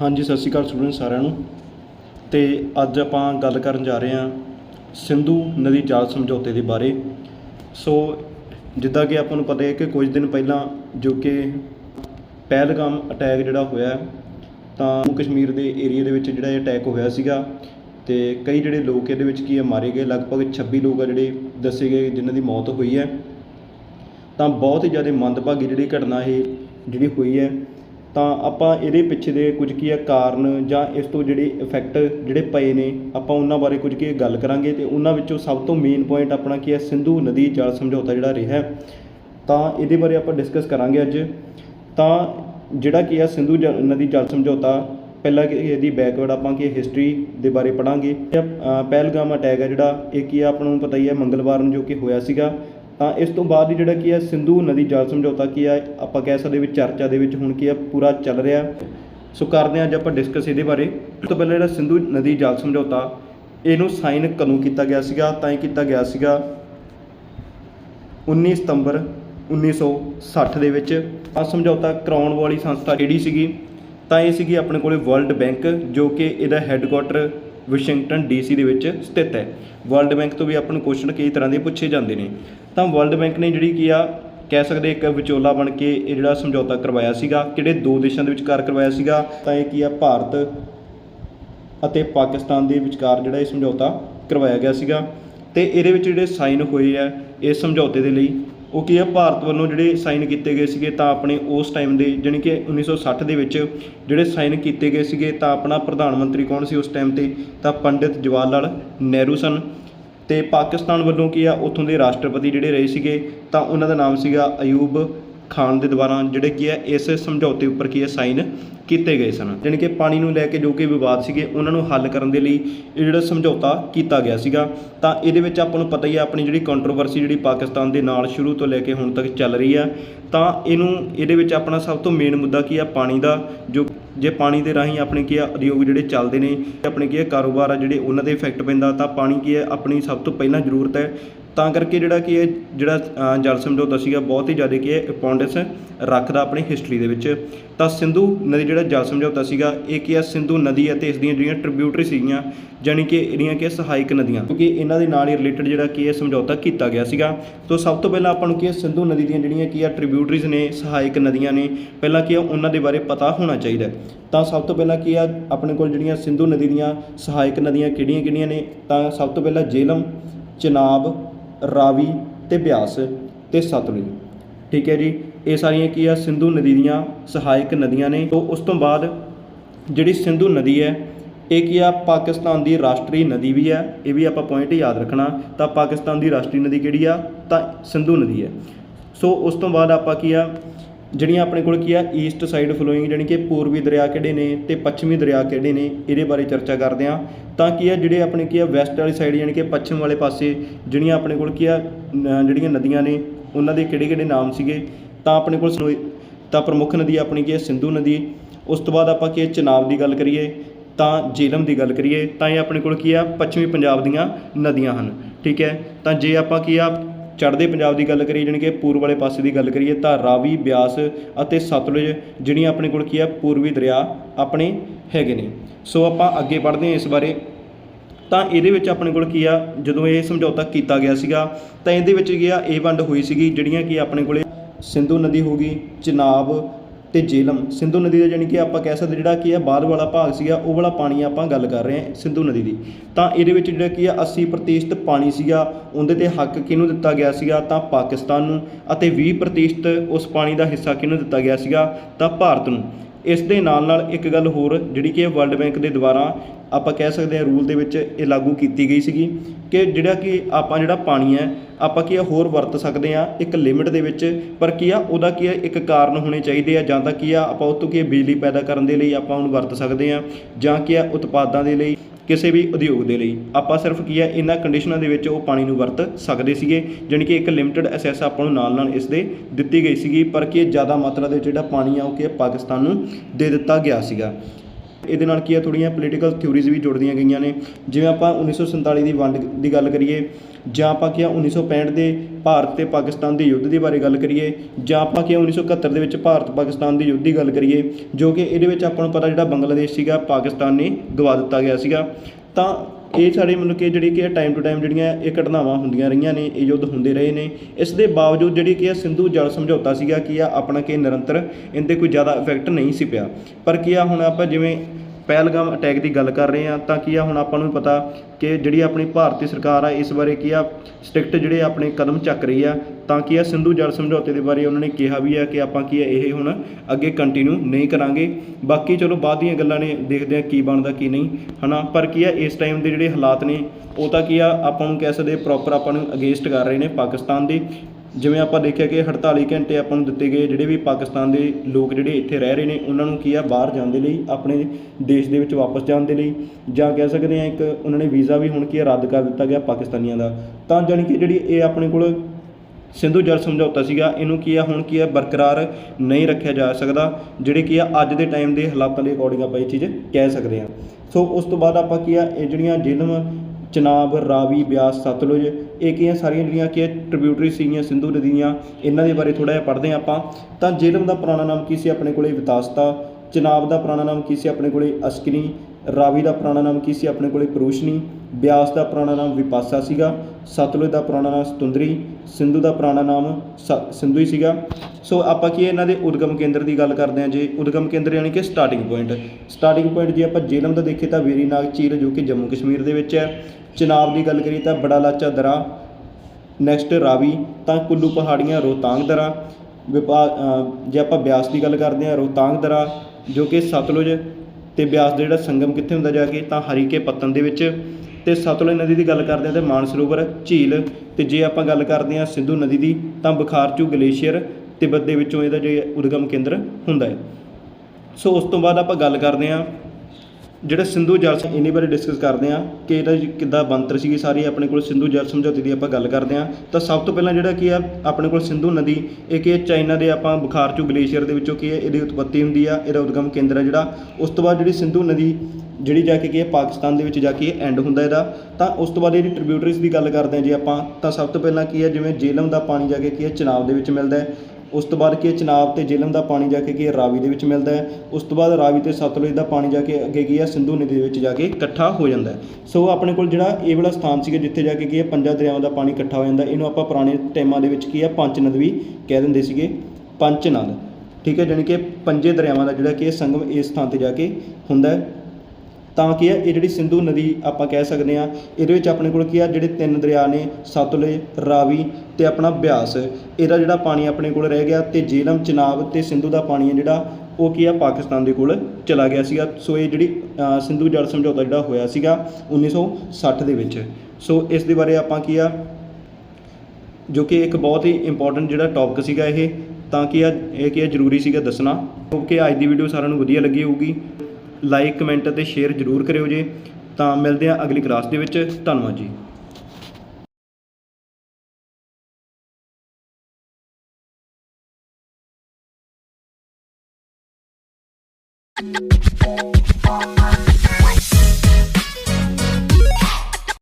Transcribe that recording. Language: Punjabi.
ਹਾਂਜੀ, ਸਤਿ ਸ਼੍ਰੀ ਅਕਾਲ ਸਟੂਡੈਂਟ ਸਾਰਿਆਂ ਨੂੰ। ਤੇ ਅੱਜ ਆਪਾਂ ਗੱਲ ਕਰਨ ਜਾ ਰਹੇ ਹਾਂ ਸਿੰਧੂ ਨਦੀ ਜਲ ਸਮਝੌਤੇ ਦੇ ਬਾਰੇ। ਸੋ ਜਿੱਦਾਂ ਕਿ ਆਪਾਂ ਨੂੰ ਪਤਾ ਹੈ ਕਿ ਕੁਝ ਦਿਨ ਪਹਿਲਾਂ ਜੋ ਕਿ ਪਹਿਲਗਾਮ ਅਟੈਕ ਜਿਹੜਾ ਹੋਇਆ, ਤਾਂ ਕਸ਼ਮੀਰ ਦੇ ਏਰੀਆ ਦੇ ਵਿੱਚ ਜਿਹੜਾ ਇਹ ਅਟੈਕ ਹੋਇਆ ਸੀਗਾ ਤੇ ਕਈ ਜਿਹੜੇ ਲੋਕ ਇਹਦੇ ਵਿੱਚ ਕੀ ਹੈ, ਮਾਰੇ ਗਏ। ਲਗਭਗ 26 ਲੋਕ ਆ ਜਿਹੜੇ ਦੱਸੇ ਗਏ ਜਿਨ੍ਹਾਂ ਦੀ ਮੌਤ ਹੋਈ ਹੈ। ਤਾਂ ਬਹੁਤ ਹੀ ਜ਼ਿਆਦਾ ਮੰਦਭਾਗੀ ਜਿਹੜੀ ਘਟਨਾ ਇਹ ਜਿਹੜੀ ਹੋਈ ਹੈ ਤਾਂ ਆਪਾਂ ਇਹਦੇ ਪਿੱਛੇ ਦੇ ਕੁਝ ਕੀ ਆ ਕਾਰਨ ਜਾਂ ਇਸ ਤੋਂ ਜਿਹੜੇ ਇਫੈਕਟ ਜਿਹੜੇ ਪਏ ਨੇ, ਆਪਾਂ ਉਹਨਾਂ ਬਾਰੇ ਕੁਝ ਕੀ ਗੱਲ ਕਰਾਂਗੇ ਤੇ ਉਹਨਾਂ ਵਿੱਚੋਂ ਸਭ ਤੋਂ ਮੇਨ ਪੁਆਇੰਟ ਆਪਣਾ ਕੀ ਹੈ ਸਿੰਧੂ ਨਦੀ ਜਲ ਸਮਝੌਤਾ ਜਿਹੜਾ ਰਿਹਾ। ਤਾਂ ਇਹਦੇ ਬਾਰੇ ਆਪਾਂ ਡਿਸਕਸ ਕਰਾਂਗੇ ਅੱਜ। ਤਾਂ ਜਿਹੜਾ ਕੀ ਹੈ ਸਿੰਧੂ ਜਲ- ਨਦੀ ਜਲ ਸਮਝੌਤਾ, ਪਹਿਲਾਂ ਕਿ ਇਹਦੀ ਬੈਕਵਰਡ ਆਪਾਂ ਕੀ ਹਿਸਟਰੀ ਦੇ ਬਾਰੇ ਪੜਾਂਗੇ ਪਹਿਲਗਾਮ ਅਟੈਕ ਹੈ ਜਿਹੜਾ, ਇਹ ਕੀ ਹੈ ਆਪਾਂ ਨੂੰ ਪਤਾ ਹੀ ਹੈ ਮੰਗਲਵਾਰ ਨੂੰ ਜੋ ਕਿ ਹੋਇਆ ਸੀਗਾ ਤਾਂ ਇਸ ਤੋਂ ਬਾਅਦ ਹੀ ਜਿਹੜਾ ਕੀ ਹੈ, ਸਿੰਧੂ ਨਦੀ ਜਲ ਸਮਝੌਤਾ ਕੀ ਹੈ, ਆਪਾਂ ਕਹਿ ਸਕਦੇ ਵੀ ਚਰਚਾ ਦੇ ਵਿੱਚ ਹੁਣ ਕੀ ਹੈ, ਪੂਰਾ ਚੱਲ ਰਿਹਾ ਸੋ ਕਰਦੇ ਹਾਂ ਅੱਜ ਆਪਾਂ ਡਿਸਕਸ ਇਹਦੇ ਬਾਰੇ। ਸਭ ਤੋਂ ਪਹਿਲਾਂ ਜਿਹੜਾ ਸਿੰਧੂ ਨਦੀ ਜਲ ਸਮਝੌਤਾ, ਇਹਨੂੰ ਸਾਈਨ ਕਦੋਂ ਕੀਤਾ ਗਿਆ ਸੀਗਾ, ਤਾਂ ਇਹ ਕੀਤਾ ਗਿਆ ਸੀਗਾ 19 ਸਤੰਬਰ 1960 ਦੇ ਵਿੱਚ। ਆ ਸਮਝੌਤਾ ਕਰਾਉਣ ਵਾਲੀ ਸੰਸਥਾ ਜਿਹੜੀ ਸੀਗੀ? ਤਾਂ ਇਹ ਸੀਗੀ ਆਪਣੇ ਕੋਲੇ ਵਰਲਡ ਬੈਂਕ ਜੋ ਕਿ ਇਹਦਾ ਹੈੱਡਕੁਆਟਰ ਵਾਸ਼ਿੰਗਟਨ ਡੀਸੀ ਦੇ ਵਿੱਚ ਸਥਿਤ ਹੈ। ਵਰਲਡ ਬੈਂਕ ਤੋਂ ਵੀ ਆਪਾਂ ਨੂੰ ਕੁਐਸਚਨ ਕਈ ਤਰ੍ਹਾਂ ਦੇ ਪੁੱਛੇ ਜਾਂਦੇ ਨੇ। ਤਾਂ ਵਰਲਡ ਬੈਂਕ ਨੇ ਜਿਹੜੀ ਕੀ ਆ, ਕਹਿ ਸਕਦੇ ਇੱਕ ਵਿਚੋਲਾ ਬਣ ਕੇ ਇਹ ਜਿਹੜਾ ਸਮਝੌਤਾ ਕਰਵਾਇਆ ਸੀਗਾ, ਕਿਹੜੇ ਦੋ ਦੇਸ਼ਾਂ ਦੇ ਵਿਚਕਾਰ ਕਰਵਾਇਆ ਸੀਗਾ, ਤਾਂ ਇਹ ਕੀ ਆ, ਭਾਰਤ ਅਤੇ ਪਾਕਿਸਤਾਨ ਦੇ ਵਿਚਕਾਰ ਜਿਹੜਾ ਇਹ ਸਮਝੌਤਾ ਕਰਵਾਇਆ ਗਿਆ ਸੀਗਾ। ਤੇ ਇਹਦੇ ਵਿੱਚ ਜਿਹੜੇ ਸਾਈਨ ਹੋਏ ਆ, ਇਸ ਸਮਝੌਤੇ ਦੇ ਲਈ ਉਹ ਕੀ ਆ, ਭਾਰਤ ਵੱਲੋਂ ਜਿਹੜੇ ਸਾਈਨ ਕੀਤੇ ਗਏ ਸੀਗੇ ਤਾਂ ਆਪਣੇ ਉਸ ਟਾਈਮ ਦੇ, ਜਾਣੀ ਕਿ 1960 ਦੇ ਵਿੱਚ ਜਿਹੜੇ ਸਾਈਨ ਕੀਤੇ ਗਏ ਸੀਗੇ ਤਾਂ ਆਪਣਾ ਪ੍ਰਧਾਨ ਮੰਤਰੀ ਕੌਣ ਸੀ ਉਸ ਟਾਈਮ ਤੇ? ਤਾਂ ਪੰਡਿਤ ਜਵਾਹਰ ਲਾਲ ਨਹਿਰੂ ਸਨ। ਤੇ ਪਾਕਿਸਤਾਨ ਵੱਲੋਂ ਕੀ ਆ, ਉੱਥੋਂ ਦੇ ਰਾਸ਼ਟਰਪਤੀ ਜਿਹੜੇ ਰਹੇ ਸੀਗੇ ਤਾਂ ਉਹਨਾਂ ਦਾ ਨਾਮ ਸੀਗਾ ਅਯੂਬ ਖਾਨ ਦੇ ਦੁਆਰਾ ਜਿਹੜੇ ਕੀ ਹੈ, ਇਸ ਸਮਝੌਤੇ ਉੱਪਰ ਕੀ ਹੈ, ਸਾਈਨ ਕੀਤੇ ਗਏ ਸਨ। ਜਾਣੀ ਕਿ ਪਾਣੀ ਨੂੰ ਲੈ ਕੇ ਜੋ ਕਿ ਵਿਵਾਦ ਸੀਗੇ, ਉਹਨਾਂ ਨੂੰ ਹੱਲ ਕਰਨ ਦੇ ਲਈ ਇਹ ਜਿਹੜਾ ਸਮਝੌਤਾ ਕੀਤਾ ਗਿਆ ਸੀਗਾ। ਤਾਂ ਇਹਦੇ ਵਿੱਚ ਆਪਾਂ ਨੂੰ ਪਤਾ ਹੀ ਹੈ, ਆਪਣੀ ਜਿਹੜੀ ਕੰਟਰੋਵਰਸੀ ਜਿਹੜੀ ਪਾਕਿਸਤਾਨ ਦੇ ਨਾਲ ਸ਼ੁਰੂ ਤੋਂ ਲੈ ਕੇ ਹੁਣ ਤੱਕ ਚੱਲ ਰਹੀ ਆ ਤਾਂ ਇਹਨੂੰ, ਇਹਦੇ ਵਿੱਚ ਆਪਣਾ ਸਭ ਤੋਂ ਮੇਨ ਮੁੱਦਾ ਕੀ ਆ ਪਾਣੀ ਦਾ, ਜੋ ਜੇ ਪਾਣੀ ਦੇ ਰਾਹੀਂ ਆਪਣੇ ਕੀ ਆ ਉਦਯੋਗ ਜਿਹੜੇ ਚੱਲਦੇ ਨੇ, ਆਪਣੇ ਕੀ ਆ ਕਾਰੋਬਾਰ ਆ ਜਿਹੜੇ ਉਹਨਾਂ ਦੇ ਇਫੈਕਟ ਪੈਂਦਾ, ਤਾਂ ਪਾਣੀ ਕੀ ਹੈ, ਆਪਣੀ ਸਭ ਤੋਂ ਪਹਿਲਾਂ ਜ਼ਰੂਰਤ ਹੈ ਤਾਂ ਕਰਕੇ ਜਿਹੜਾ ਕਿ ਇਹ ਜਿਹੜਾ ਜਲ ਸਮਝੌਤਾ ਸੀਗਾ ਬਹੁਤ ਹੀ ਜ਼ਿਆਦਾ ਕੀ ਹੈ ਇੰਪੋਰਟੈਂਸ ਰੱਖਦਾ ਆਪਣੀ ਹਿਸਟਰੀ ਦੇ ਵਿੱਚ। ਤਾਂ ਸਿੰਧੂ ਨਦੀ ਜਿਹੜਾ ਜਲ ਸਮਝੌਤਾ ਸੀਗਾ, ਇਹ ਕੀ ਹੈ? ਸਿੰਧੂ ਨਦੀ ਅਤੇ ਇਸ ਦੀਆਂ ਜਿਹੜੀਆਂ ਟ੍ਰਿਬਿਊਟਰੀ ਸੀਗੀਆਂ, ਜਾਣੀ ਕਿ ਇਹਦੀਆਂ ਕੀ ਹੈ ਸਹਾਇਕ ਨਦੀਆਂ, ਕਿਉਂਕਿ ਇਹਨਾਂ ਦੇ ਨਾਲ ਹੀ ਰਿਲੇਟਡ ਜਿਹੜਾ ਕੀ ਹੈ ਸਮਝੌਤਾ ਕੀਤਾ ਗਿਆ ਸੀਗਾ। ਤੋਂ ਸਭ ਤੋਂ ਪਹਿਲਾਂ ਆਪਾਂ ਨੂੰ ਕੀ ਹੈ? ਸਿੰਧੂ ਨਦੀ ਦੀਆਂ ਜਿਹੜੀਆਂ ਕੀ ਆ ਟ੍ਰਿਬਿਊਟਰੀਜ਼ ਨੇ, ਸਹਾਇਕ ਨਦੀਆਂ ਨੇ, ਪਹਿਲਾਂ ਕੀ ਆ ਉਹਨਾਂ ਦੇ ਬਾਰੇ ਪਤਾ ਹੋਣਾ ਚਾਹੀਦਾ ਤਾਂ ਸਭ ਤੋਂ ਪਹਿਲਾਂ ਕੀ ਆ ਆਪਣੇ ਕੋਲ ਜਿਹੜੀਆਂ ਸਿੰਧੂ ਨਦੀ ਦੀਆਂ ਸਹਾਇਕ ਨਦੀਆਂ ਕਿਹੜੀਆਂ-ਕਿਹੜੀਆਂ ਨੇ? ਤਾਂ ਸਭ ਤੋਂ ਪਹਿਲਾਂ ਜੇਹਲਮ ਚਨਾਬ ਰਾਵੀ ਤੇ ਬਿਆਸ ਤੇ ਸਤਲੁਜ। ਠੀਕ ਹੈ ਜੀ, ਇਹ ਸਾਰੀਆਂ ਕੀ ਆ, ਸਿੰਧੂ ਨਦੀ ਦੀਆਂ ਸਹਾਇਕ ਨਦੀਆਂ ਨੇ। ਤੋਂ ਉਸ ਤੋਂ ਬਾਅਦ ਜਿਹੜੀ ਸਿੰਧੂ ਨਦੀ ਹੈ, ਇਹ ਕੀ ਆ, ਪਾਕਿਸਤਾਨ ਦੀ ਰਾਸ਼ਟਰੀ ਨਦੀ ਵੀ ਹੈ, ਇਹ ਵੀ ਆਪਾਂ ਪੁਆਇੰਟ ਯਾਦ ਰੱਖਣਾ। ਤਾਂ ਪਾਕਿਸਤਾਨ ਦੀ ਰਾਸ਼ਟਰੀ ਨਦੀ ਕਿਹੜੀ ਆ, ਤਾਂ ਸਿੰਧੂ ਨਦੀ ਹੈ। ਸੋ ਉਸ ਤੋਂ ਬਾਅਦ ਆਪਾਂ ਕੀ ਆ ਜਿਹੜੀਆਂ ਆਪਣੇ ਕੋਲ ਕੀ ਆ ਈਸਟ ਸਾਈਡ ਫਲੋਇੰਗ ਜਾਣੀ ਕਿ ਪੂਰਬੀ ਦਰਿਆ ਕਿਹੜੇ ਨੇ ਤੇ ਪੱਛਮੀ ਦਰਿਆ ਕਿਹੜੇ ਨੇ, ਇਹਦੇ ਬਾਰੇ ਚਰਚਾ ਕਰਦੇ ਆ ਤਾਂ ਕੀ ਆ, ਜਿਹੜੇ ਆਪਣੇ ਕੀ ਆ ਵੈਸਟ ਵਾਲੀ ਸਾਈਡ ਯਾਨੀ ਕਿ ਪੱਛਮ ਵਾਲੇ ਪਾਸੇ ਜਿਹੜੀਆਂ ਆਪਣੇ ਕੋਲ ਕੀ ਆ ਜਿਹੜੀਆਂ ਨਦੀਆਂ ਨੇ, ਉਹਨਾਂ ਦੇ ਕਿਹੜੇ ਕਿਹੜੇ ਨਾਮ ਸੀਗੇ? ਤਾਂ ਆਪਣੇ ਕੋਲ ਸਨੋਈ- ਤਾਂ ਪ੍ਰਮੁੱਖ ਨਦੀ ਆਪਣੀ ਕੀ ਹੈ ਸਿੰਧੂ ਨਦੀ। ਉਸ ਤੋਂ ਬਾਅਦ ਆਪਾਂ ਕੀ ਹੈ ਚਨਾਬ ਦੀ ਗੱਲ ਕਰੀਏ, ਤਾਂ ਜੇਲਮ ਦੀ ਗੱਲ ਕਰੀਏ, ਤਾਂ ਇਹ ਆਪਣੇ ਕੋਲ ਕੀ ਆ, ਪੱਛਮੀ ਪੰਜਾਬ ਦੀਆਂ ਨਦੀਆਂ ਹਨ। ਠੀਕ ਹੈ? ਤਾਂ ਜੇ ਆਪਾਂ ਕੀ ਆ ਚੜ੍ਹਦੇ ਪੰਜਾਬ ਦੀ ਗੱਲ ਕਰੀਏ, ਜਾਣੀ ਕਿ ਪੂਰਬ ਵਾਲੇ ਪਾਸੇ ਦੀ ਗੱਲ ਕਰੀਏ ਤਾਂ ਰਾਵੀ, ਬਿਆਸ ਅਤੇ ਸਤਲੁਜ, ਜਿਹੜੀਆਂ ਆਪਣੇ ਕੋਲ ਕੀ ਆ, ਪੂਰਬੀ ਦਰਿਆ ਆਪਣੇ ਹੈਗੇ ਨੇ। ਸੋ ਆਪਾਂ ਅੱਗੇ ਪੜ੍ਹਦੇ ਹਾਂ ਇਸ ਬਾਰੇ। ਤਾਂ ਇਹਦੇ ਵਿੱਚ ਆਪਣੇ ਕੋਲ ਕੀ ਆ, ਜਦੋਂ ਇਹ ਸਮਝੌਤਾ ਕੀਤਾ ਗਿਆ ਸੀਗਾ, ਤਾਂ ਇਹਦੇ ਵਿੱਚ ਕੀ ਆ, ਇਹ ਵੰਡ ਹੋਈ ਸੀਗੀ, ਜਿਹੜੀਆਂ ਕਿ ਆਪਣੇ ਕੋਲੇ ਸਿੰਧੂ ਨਦੀ ਹੋ ਗਈ, ਚਨਾਬ ਤੇ ਜੇਲਮ, ਸਿੰਧੂ ਨਦੀ ਦਾ ਜਾਣੀ ਕਿ ਆਪਾਂ ਕਹਿ ਸਕਦੇ ਜਿਹੜਾ ਕੀ ਆ ਬਾਅਦ ਵਾਲਾ ਭਾਗ ਸੀਗਾ, ਉਹ ਵਾਲਾ ਪਾਣੀ ਆਪਾਂ ਗੱਲ ਕਰ ਰਹੇ ਹਾਂ ਸਿੰਧੂ ਨਦੀ ਦੀ। ਤਾਂ ਇਹਦੇ ਵਿੱਚ ਜਿਹੜਾ ਕੀ ਆ 80% ਪਾਣੀ ਸੀਗਾ, ਉਹਦੇ ਤੇ ਹੱਕ ਕਿਹਨੂੰ ਦਿੱਤਾ ਗਿਆ ਸੀਗਾ? ਤਾਂ ਪਾਕਿਸਤਾਨ ਨੂੰ, ਅਤੇ 20% ਉਸ ਪਾਣੀ ਦਾ ਹਿੱਸਾ ਕਿਹਨੂੰ ਦਿੱਤਾ ਗਿਆ ਸੀਗਾ? ਤਾਂ ਭਾਰਤ ਨੂੰ। ਇਸ ਦੇ ਨਾਲ ਨਾਲ ਇੱਕ ਗੱਲ ਹੋਰ ਜਿਹੜੀ ਕਿ ਵਰਲਡ ਬੈਂਕ ਦੇ ਦੁਆਰਾ ਆਪਾਂ ਕਹਿ ਸਕਦੇ ਹਾਂ ਰੂਲ ਦੇ ਵਿੱਚ ਇਹ ਲਾਗੂ ਕੀਤੀ ਗਈ ਸੀਗੀ ਕਿ ਜਿਹੜਾ ਕਿ ਆਪਾਂ ਜਿਹੜਾ ਪਾਣੀ ਹੈ, ਆਪਾਂ ਕੀ ਆ ਹੋਰ ਵਰਤ ਸਕਦੇ ਆ ਇੱਕ ਲਿਮਿਟ ਦੇ ਵਿੱਚ, ਪਰ ਕੀ ਆ ਉਹਦਾ ਕੀ ਆ ਇੱਕ ਕਾਰਨ ਹੋਣੇ ਚਾਹੀਦੇ ਆ ਜਾਂ ਤਾਂ ਕੀ ਆ ਆਪਾਂ ਉਹ ਤੋਂ ਕੀ ਬਿਜਲੀ ਪੈਦਾ ਕਰਨ ਦੇ ਲਈ ਆਪਾਂ ਉਹਨੂੰ ਵਰਤ ਸਕਦੇ ਆ ਜਾਂ ਕੀ ਆ ਉਤਪਾਦਾਂ ਦੇ ਲਈ ਕਿਸੇ ਵੀ ਉਦਯੋਗ ਦੇ ਲਈ। ਆਪਾਂ ਸਿਰਫ ਕੀ ਹੈ, ਇਹਨਾਂ ਕੰਡੀਸ਼ਨਾਂ ਦੇ ਵਿੱਚ ਉਹ ਪਾਣੀ ਨੂੰ ਵਰਤ ਸਕਦੇ ਸੀਗੇ, ਜਾਣੀ ਕਿ ਇੱਕ ਲਿਮਟਿਡ ਐਕਸੈਸ ਆਪਾਂ ਨੂੰ ਨਾਲ ਨਾਲ ਇਸ ਦੇ ਦਿੱਤੀ ਗਈ ਸੀਗੀ, ਪਰ ਕਿ ਜ਼ਿਆਦਾ ਮਾਤਰਾ ਦੇ ਜਿਹੜਾ ਪਾਣੀ ਆ, ਉਹ ਕਿ ਪਾਕਿਸਤਾਨ ਨੂੰ ਦੇ ਦਿੱਤਾ ਗਿਆ ਸੀਗਾ। ਇਹਦੇ ਨਾਲ ਕੀ ਆ ਥੋੜੀਆਂ ਪੋਲੀਟੀਕਲ ਥਿਊਰੀਜ਼ ਵੀ ਜੁੜਦੀਆਂ ਗਈਆਂ ਨੇ। ਜਿਵੇਂ ਆਪਾਂ 1947 ਦੀ ਵੰਡ ਦੀ ਗੱਲ ਕਰੀਏ, ਜਾਂ ਆਪਾਂ ਕੀ ਆ 1965 ਦੇ ਭਾਰਤ ਤੇ ਪਾਕਿਸਤਾਨ ਦੇ ਯੁੱਧ ਦੇ ਬਾਰੇ ਗੱਲ ਕਰੀਏ, ਜਾਂ ਆਪਾਂ ਕੀ ਆ 1971 ਦੇ ਵਿੱਚ ਭਾਰਤ ਪਾਕਿਸਤਾਨ ਦੇ ਯੁੱਧ ਦੀ ਗੱਲ ਕਰੀਏ, ਜੋ ਕਿ ਇਹਦੇ ਵਿੱਚ ਆਪਾਂ ਨੂੰ ਪਤਾ ਜਿਹੜਾ ਬੰਗਲਾਦੇਸ਼ ਸੀਗਾ, ਪਾਕਿਸਤਾਨ ਨੇ ਗਵਾ ਦਿੱਤਾ ਗਿਆ ਸੀਗਾ। ਤਾਂ ਇਹ ਸਾਡੇ ਮਤਲਬ ਕਿ ਜਿਹੜੀ ਕਿ ਟਾਈਮ ਟੂ ਟਾਈਮ ਜਿਹੜੀਆਂ ਇਹ ਘਟਨਾਵਾਂ ਹੁੰਦੀਆਂ ਰਹੀਆਂ ਨੇ, ਇਹ ਯੁੱਧ ਹੁੰਦੇ ਰਹੇ ਨੇ। ਇਸ ਦੇ ਬਾਵਜੂਦ ਜਿਹੜੀ ਕਿ ਇਹ ਸਿੰਧੂ ਜਲ ਸਮਝੌਤਾ ਸੀਗਾ ਕਿ ਆ ਆਪਣਾ ਕਿ ਨਿਰੰਤਰ, ਇਹਦੇ ਕੋਈ ਜ਼ਿਆਦਾ ਇਫੈਕਟ ਨਹੀਂ ਸੀ ਪਿਆ। ਪਰ ਕੀ ਆ ਹੁਣ ਆਪਾਂ ਜਿਵੇਂ ਪਹਿਲਗਾਮ ਅਟੈਕ ਦੀ ਗੱਲ ਕਰ ਰਹੇ ਹਾਂ, ਤਾਂ ਕੀ ਆ ਹੁਣ ਆਪਾਂ ਨੂੰ ਪਤਾ ਕਿ ਜਿਹੜੀ ਆਪਣੀ ਭਾਰਤੀ ਸਰਕਾਰ ਆ, ਇਸ ਬਾਰੇ ਕੀ ਆ ਸਟ੍ਰਿਕਟ ਜਿਹੜੇ ਆਪਣੇ ਕਦਮ ਚੱਕ ਰਹੀ ਆ, ਤਾਂ ਕੀ ਆ ਸਿੰਧੂ ਜਲ ਸਮਝੌਤੇ ਦੇ ਬਾਰੇ ਉਹਨਾਂ ਨੇ ਕਿਹਾ ਵੀ ਆ ਕਿ ਆਪਾਂ ਕੀ ਆ, ਇਹ ਹੁਣ ਅੱਗੇ ਕੰਟੀਨਿਊ ਨਹੀਂ ਕਰਾਂਗੇ। ਬਾਕੀ ਚਲੋ ਬਾਅਦ ਦੀਆਂ ਗੱਲਾਂ ਨੇ, ਦੇਖਦੇ ਆ ਕੀ ਬਣਦਾ ਕੀ ਨਹੀਂ, ਹਨਾ? ਪਰ ਕੀ ਆ, ਇਸ ਟਾਈਮ ਦੇ ਜਿਹੜੇ ਹਾਲਾਤ ਨੇ, ਉਹ ਤਾਂ ਕੀ ਆ, ਆਪਾਂ ਨੂੰ ਕਹਿ ਸਕਦੇ ਪ੍ਰੋਪਰ ਆਪਾਂ ਨੂੰ ਅਗੇਂਸਟ ਕਰ ਰਹੇ ਨੇ ਪਾਕਿਸਤਾਨ ਦੇ। ਜਿਵੇਂ ਆਪਾਂ ਦੇਖਿਆ ਕਿ 48 ਘੰਟੇ ਆਪਾਂ ਨੂੰ ਦਿੱਤੇ ਗਏ ਜਿਹੜੇ ਵੀ ਪਾਕਿਸਤਾਨ ਦੇ ਲੋਕ ਜਿਹੜੇ ਇੱਥੇ ਰਹਿ ਰਹੇ ਨੇ, ਉਹਨਾਂ ਨੂੰ ਕੀ ਆ? ਬਾਹਰ ਜਾਣ ਦੇ ਲਈ, ਆਪਣੇ ਦੇਸ਼ ਦੇ ਵਿੱਚ ਵਾਪਸ ਜਾਣ ਦੇ ਲਈ ਜਾਂ ਕਹਿ ਸਕਦੇ ਆ ਇੱਕ ਉਹਨਾਂ ਨੇ ਵੀਜ਼ਾ ਵੀ ਹੁਣ ਕੀ ਆ, ਰੱਦ ਕਰ ਦਿੱਤਾ ਗਿਆ ਪਾਕਿਸਤਾਨੀਆਂ ਦਾ। ਤਾਂ ਜਾਣੀ ਕਿ ਜਿਹੜੀ ਇਹ ਆਪਣੇ ਕੋਲ ਸਿੰਧੂ ਜਲ ਸਮਝੌਤਾ ਸੀਗਾ, ਇਹਨੂੰ ਕੀ ਆ, ਹੁਣ ਕੀ ਆ, ਬਰਕਰਾਰ ਨਹੀਂ ਰੱਖਿਆ ਜਾ ਸਕਦਾ, ਜਿਹੜੇ ਕੀ ਆ, ਅੱਜ ਦੇ ਟਾਈਮ ਦੇ ਹਾਲਾਤਾਂ ਦੇ ਅਕੋਰਡਿੰਗ ਆਪਾਂ ਇਹ ਚੀਜ਼ ਕਹਿ ਸਕਦੇ ਹਾਂ। ਸੋ ਉਸ ਤੋਂ ਬਾਅਦ ਆਪਾਂ ਕੀ ਆ, ਇਹ ਜਿਹੜੀਆਂ ਜੇਲਮ, ਚਨਾਬ, ਰਾਵੀ, ਬਿਆਸ, ਸਤਲੁਜ ਇਹ ਕੀ ਸਾਰੀਆਂ ਜਿਹੜੀਆਂ ਕੀ ਟ੍ਰਿਬਿਊਟਰੀ ਸੀਗੀਆਂ, ਸਿੰਧੂ ਨਦੀ ਦੀਆਂ, ਇਹਨਾਂ ਦੇ ਬਾਰੇ ਥੋੜਾ ਜਿਹਾ ਪੜ੍ਹਦੇ ਹਾਂ ਆਪਾਂ। ਤਾਂ ਜੇਲਮ ਦਾ ਪੁਰਾਣਾ ਨਾਮ ਕੀ ਸੀ ਆਪਣੇ ਕੋਲੇ? ਵਿਤਾਸਤਾ। ਚਨਾਬ ਦਾ ਪੁਰਾਣਾ ਨਾਮ ਕੀ ਸੀ ਆਪਣੇ ਕੋਲੇ? ਅਸ਼ਕਨੀ। ਰਾਵੀ ਦਾ ਪੁਰਾਣਾ ਨਾਮ ਕੀ ਸੀ? ਆਪਣੇ ਕੋਲੇ ਪਰੂਸ਼ਨੀ ਬਿਆਸ ਦਾ ਪੁਰਾਣਾ ਨਾਮ ਵਿਪਾਸਾ ਸੀਗਾ। ਸਤਲੁਜ ਦਾ ਪੁਰਾਣਾ ਨਾਮ ਸਤੁੰਦਰੀ ਸਿੰਧੂ ਦਾ ਪੁਰਾਣਾ ਨਾਮ ਸ- ਸਿੰਧੂ ਹੀ ਸੀਗਾ। ਸੋ ਆਪਾਂ ਕੀ ਇਹਨਾਂ ਦੇ ਉਦਗਮ ਕੇਂਦਰ ਦੀ ਗੱਲ ਕਰਦੇ ਹਾਂ ਜੇ। ਉਦਗਮ ਕੇਂਦਰ ਯਾਨੀ ਕਿ ਸਟਾਰਟਿੰਗ ਪੁਆਇੰਟ ਸਟਾਰਟਿੰਗ ਪੁਆਇੰਟ ਜੇ ਆਪਾਂ ਜੇਲਮ ਦਾ ਦੇਖੀਏ ਤਾਂ ਵੇਰੀਨਾਗ ਝੀਲ ਜੋ ਕਿ ਜੰਮੂ ਕਸ਼ਮੀਰ ਦੇ ਵਿੱਚ ਹੈ। ਚਨਾਬ ਦੀ ਗੱਲ ਕਰੀਏ ਤਾਂ ਬੜਾ ਲਾਚਾ ਦਰਾ। ਨੈਕਸਟ ਰਾਵੀ। ਤਾਂ ਕੁੱਲੂ ਪਹਾੜੀਆਂ, ਰੋਹਤਾਂਗ ਦਰਾ। ਵਿਪਾ ਜੇ ਆਪਾਂ ਬਿਆਸ ਦੀ ਗੱਲ ਕਰਦੇ ਹਾਂ, ਰੋਹਤਾਂਗ ਦਰਾ ਜੋ ਕਿ ਸਤਲੁਜ ਤੇ ਬਿਆਸ ਦਾ ਜਿਹੜਾ ਸੰਗਮ ਕਿੱਥੇ ਹੁੰਦਾ ਜਾ ਕੇ, ਤਾਂ ਹਰੀਕੇ ਪੱਤਨ ਦੇ ਵਿੱਚ। ਤੇ ਸਤਲੁਜ ਨਦੀ ਦੀ ਗੱਲ ਕਰਦੇ ਹਾਂ ਤੇ ਮਾਨਸਰੋਵਰ ਝੀਲ। ਤੇ ਜੇ ਆਪਾਂ ਗੱਲ ਕਰਦੇ ਹਾਂ ਸਿੰਧੂ ਨਦੀ ਦੀ, ਤਾਂ ਬੁਖਾਰਚੂ ਗਲੇਸ਼ੀਅਰ ਤਿੱਬਤ ਦੇ ਵਿੱਚੋਂ ਇਹਦਾ ਜੇ ਉਦਗਮ ਕੇਂਦਰ ਹੁੰਦਾ ਹੈ। ਸੋ ਉਸ ਤੋਂ ਬਾਅਦ ਆਪਾਂ ਗੱਲ ਕਰਦੇ ਹਾਂ ਜਿਹੜਾ ਸਿੰਧੂ ਜਲ ਸ- ਇਹਨੇ ਬਾਰੇ ਡਿਸਕਸ ਕਰਦੇ ਹਾਂ ਕਿ ਇਹਦਾ ਕਿੱਦਾਂ ਬਣਤਰ ਸੀਗੀ ਸਾਰੀ, ਆਪਣੇ ਕੋਲ ਸਿੰਧੂ ਜਲ ਸਮਝੌਤੇ ਦੀ ਆਪਾਂ ਗੱਲ ਕਰਦੇ ਹਾਂ। ਤਾਂ ਸਭ ਤੋਂ ਪਹਿਲਾਂ ਜਿਹੜਾ ਕੀ ਆ, ਆਪਣੇ ਕੋਲ ਸਿੰਧੂ ਨਦੀ, ਇਹ ਕੀ ਹੈ ਚਾਈਨਾ ਦੇ ਆਪਾਂ ਬੁਖਾਰਚੂ ਗਲੇਸ਼ੀਅਰ ਦੇ ਵਿੱਚੋਂ ਕੀ ਹੈ ਇਹਦੀ ਉਤਪਤੀ ਹੁੰਦੀ ਆ, ਇਹਦਾ ਉਦਗਮ ਕੇਂਦਰ ਹੈ ਜਿਹੜਾ। ਉਸ ਤੋਂ ਬਾਅਦ ਜਿਹੜੀ ਸਿੰਧੂ ਨਦੀ, ਜਿਹੜੀ ਜਾ ਕੇ ਕੀ ਹੈ ਪਾਕਿਸਤਾਨ ਦੇ ਵਿੱਚ ਜਾ ਕੇ ਐਂਡ ਹੁੰਦਾ ਇਹਦਾ। ਤਾਂ ਉਸ ਤੋਂ ਬਾਅਦ ਇਹਦੀ ਟ੍ਰਿਬਿਊਟਰੀਜ਼ ਦੀ ਗੱਲ ਕਰਦੇ ਹਾਂ ਜੇ ਆਪਾਂ, ਤਾਂ ਸਭ ਤੋਂ ਪਹਿਲਾਂ ਕੀ ਹੈ ਜਿਵੇਂ ਜੇਲਮ ਦਾ ਪਾਣੀ ਜਾ ਕੇ ਕੀ ਹੈ ਚਨਾਬ ਦੇ ਵਿੱਚ ਮਿਲਦਾ ਹੈ। ਉਸ ਤੋਂ ਬਾਅਦ ਕੀ ਹੈ, ਚਨਾਬ ਤੇ ਜੇਲਮ ਦਾ ਪਾਣੀ ਜਾ ਕੇ ਕੀ ਹੈ, ਰਾਵੀ ਦੇ ਵਿੱਚ ਮਿਲਦਾ ਹੈ। ਉਸ ਤੋਂ ਬਾਅਦ ਰਾਵੀ ਤੇ ਸਤਲੁਜ ਦਾ ਪਾਣੀ ਜਾ ਕੇ ਅੱਗੇ ਕੀ ਹੈ, ਸਿੰਧੂ ਨਦੀ ਦੇ ਵਿੱਚ ਜਾ ਕੇ ਇਕੱਠਾ ਹੋ ਜਾਂਦਾ ਹੈ। ਸੋ ਆਪਣੇ ਕੋਲ ਜਿਹੜਾ ਇਹ ਵਾਲਾ ਸਥਾਨ ਸੀਗਾ, ਜਿੱਥੇ ਜਾ ਕੇ ਕੀ ਹੈ, ਪੰਜਾਂ ਦਰਿਆਵਾਂ ਦਾ ਪਾਣੀ ਇਕੱਠਾ ਹੋ ਜਾਂਦਾ ਇਹਨੂੰ ਆਪਾਂ ਪੁਰਾਣੇ ਟਾਈਮਾਂ ਦੇ ਵਿੱਚ ਕੀ ਹੈ, ਪੰਚ ਨਦ ਵੀ ਕਹਿ ਦਿੰਦੇ ਸੀਗੇ, ਪੰਚ ਨਦ। ਠੀਕ ਹੈ, ਜਾਣੀ ਕਿ ਪੰਜੇ ਦਰਿਆਵਾਂ ਦਾ ਜਿਹੜਾ ਕਿ ਸੰਗਮ ਇਸ ਥਾਂ ਤੇ ਜਾ ਕੇ ਹੁੰਦਾ ਹੈ। ਤਾਂ ਕੀ ਹੈ, ਇਹ ਜਿਹੜੀ ਸਿੰਧੂ ਨਦੀ ਆਪਾਂ ਕਹਿ ਸਕਦੇ ਹਾਂ, ਇਹਦੇ ਵਿੱਚ ਆਪਣੇ ਕੋਲ ਕੀ ਆ, ਜਿਹੜੇ ਤਿੰਨ ਦਰਿਆ ਨੇ, ਸਤਲੁਜ, ਰਾਵੀ ਤੇ ਆਪਣਾ ਬਿਆਸ, ਇਹਦਾ ਜਿਹੜਾ ਪਾਣੀ ਆਪਣੇ ਕੋਲ ਰਹਿ ਗਿਆ ਤੇ ਜੇਲਮ ਚਨਾਬ ਤੇ ਸਿੰਧੂ ਦਾ ਪਾਣੀ ਹੈ ਜਿਹੜਾ, ਉਹ ਕੀ ਆ, ਪਾਕਿਸਤਾਨ ਦੇ ਕੋਲ ਚਲਾ ਗਿਆ ਸੀਗਾ। ਸੋ ਇਹ ਜਿਹੜੀ ਸਿੰਧੂ ਜਲ ਸਮਝੌਤਾ ਜਿਹੜਾ ਹੋਇਆ ਸੀਗਾ 1960 ਦੇ ਵਿੱਚ। ਸੋ ਇਸ ਦੇ ਬਾਰੇ ਆਪਾਂ ਕੀ ਆ, ਜੋ ਕਿ ਇੱਕ ਬਹੁਤ ਹੀ ਇੰਪੋਰਟੈਂਟ ਜਿਹੜਾ ਟੌਪਿਕ ਸੀਗਾ ਇਹ, ਤਾਂ ਕਿ ਆ, ਇਹ ਕੀ ਆ, ਜ਼ਰੂਰੀ ਸੀਗਾ ਦੱਸਣਾ। ਕਿਉਂਕਿ ਅੱਜ ਦੀ ਵੀਡੀਓ ਸਾਰਿਆਂ ਨੂੰ ਵਧੀਆ ਲੱਗੀ ਹੋਊਗੀ। ਲਾਈਕ, ਕਮੈਂਟ ਅਤੇ ਸ਼ੇਅਰ ਜ਼ਰੂਰ ਕਰਿਓ ਜੀ। ਤਾਂ ਮਿਲਦੇ ਹਾਂ ਅਗਲੀ ਕਲਾਸ ਦੇ ਵਿੱਚ। ਧੰਨਵਾਦ ਜੀ।